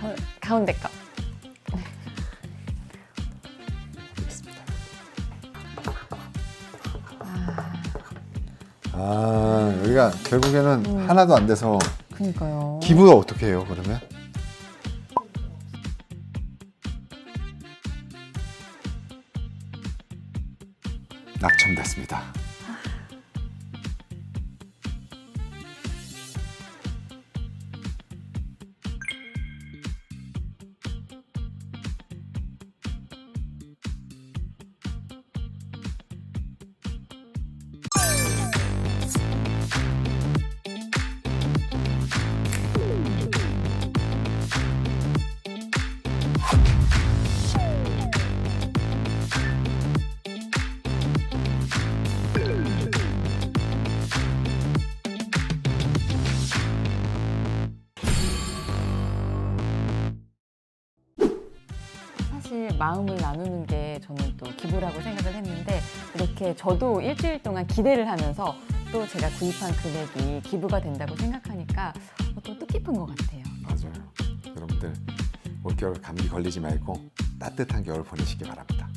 저 가운데 거. 아, 아 여기가 결국에는 음. 하나도 안 돼서 그니까요. 기부가 어떻게 해요 그러면? 낙첨됐습니다. 사실 마음을 나누는 게 저는 또 기부라고 생각을 했는데 이렇게 저도 일주일 동안 기대를 하면서 또 제가 구입한 금액이 기부가 된다고 생각하니까 또 뜻깊은 것 같아요. 맞아요. 여러분들 올겨울 감기 걸리지 말고 따뜻한 겨울 보내시기 바랍니다.